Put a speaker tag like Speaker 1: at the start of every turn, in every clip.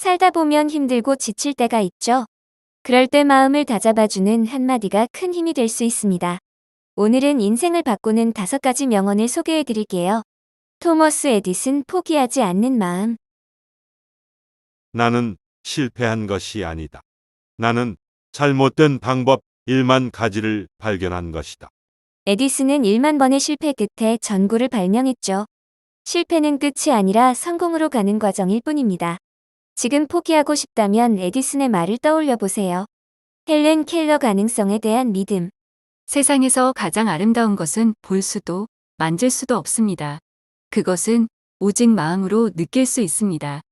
Speaker 1: 살다 보면 힘들고 지칠 때가 있죠. 그럴 때 마음을 다잡아주는 한마디가 큰 힘이 될 수 있습니다. 오늘은 인생을 바꾸는 다섯 가지 명언을 소개해 드릴게요. 토머스 에디슨 포기하지 않는 마음.
Speaker 2: 나는 실패한 것이 아니다. 나는 잘못된 방법 일만 가지를 발견한 것이다.
Speaker 1: 에디슨은 1만 번의 실패 끝에 전구를 발명했죠. 실패는 끝이 아니라 성공으로 가는 과정일 뿐입니다. 지금 포기하고 싶다면 에디슨의 말을 떠올려 보세요. 헬렌 켈러 가능성에 대한 믿음.
Speaker 3: 세상에서 가장 아름다운 것은 볼 수도 만질 수도 없습니다. 그것은 오직 마음으로 느낄 수 있습니다.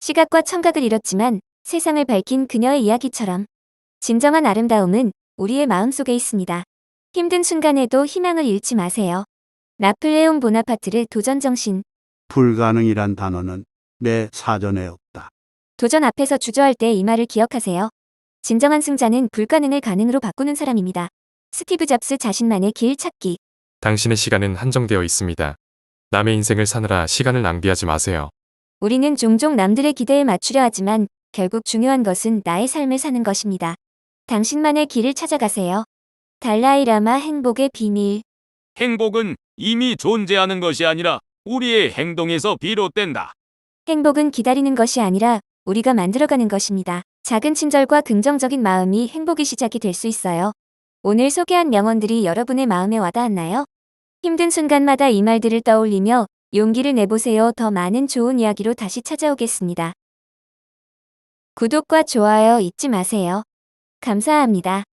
Speaker 1: 시각과 청각을 잃었지만 세상을 밝힌 그녀의 이야기처럼 진정한 아름다움은 우리의 마음속에 있습니다. 힘든 순간에도 희망을 잃지 마세요. 나폴레옹 보나파트르 도전 정신.
Speaker 4: 불가능이란 단어는 내 사전에 없다.
Speaker 1: 도전 앞에서 주저할 때 이 말을 기억하세요. 진정한 승자는 불가능을 가능으로 바꾸는 사람입니다. 스티브 잡스 자신만의 길 찾기.
Speaker 5: 당신의 시간은 한정되어 있습니다. 남의 인생을 사느라 시간을 낭비하지 마세요.
Speaker 1: 우리는 종종 남들의 기대에 맞추려 하지만 결국 중요한 것은 나의 삶을 사는 것입니다. 당신만의 길을 찾아가세요. 달라이라마 행복의 비밀.
Speaker 6: 행복은 이미 존재하는 것이 아니라 우리의 행동에서 비롯된다.
Speaker 1: 행복은 기다리는 것이 아니라 우리가 만들어가는 것입니다. 작은 친절과 긍정적인 마음이 행복의 시작이 될 수 있어요. 오늘 소개한 명언들이 여러분의 마음에 와닿았나요? 힘든 순간마다 이 말들을 떠올리며 용기를 내보세요. 더 많은 좋은 이야기로 다시 찾아오겠습니다. 구독과 좋아요 잊지 마세요. 감사합니다.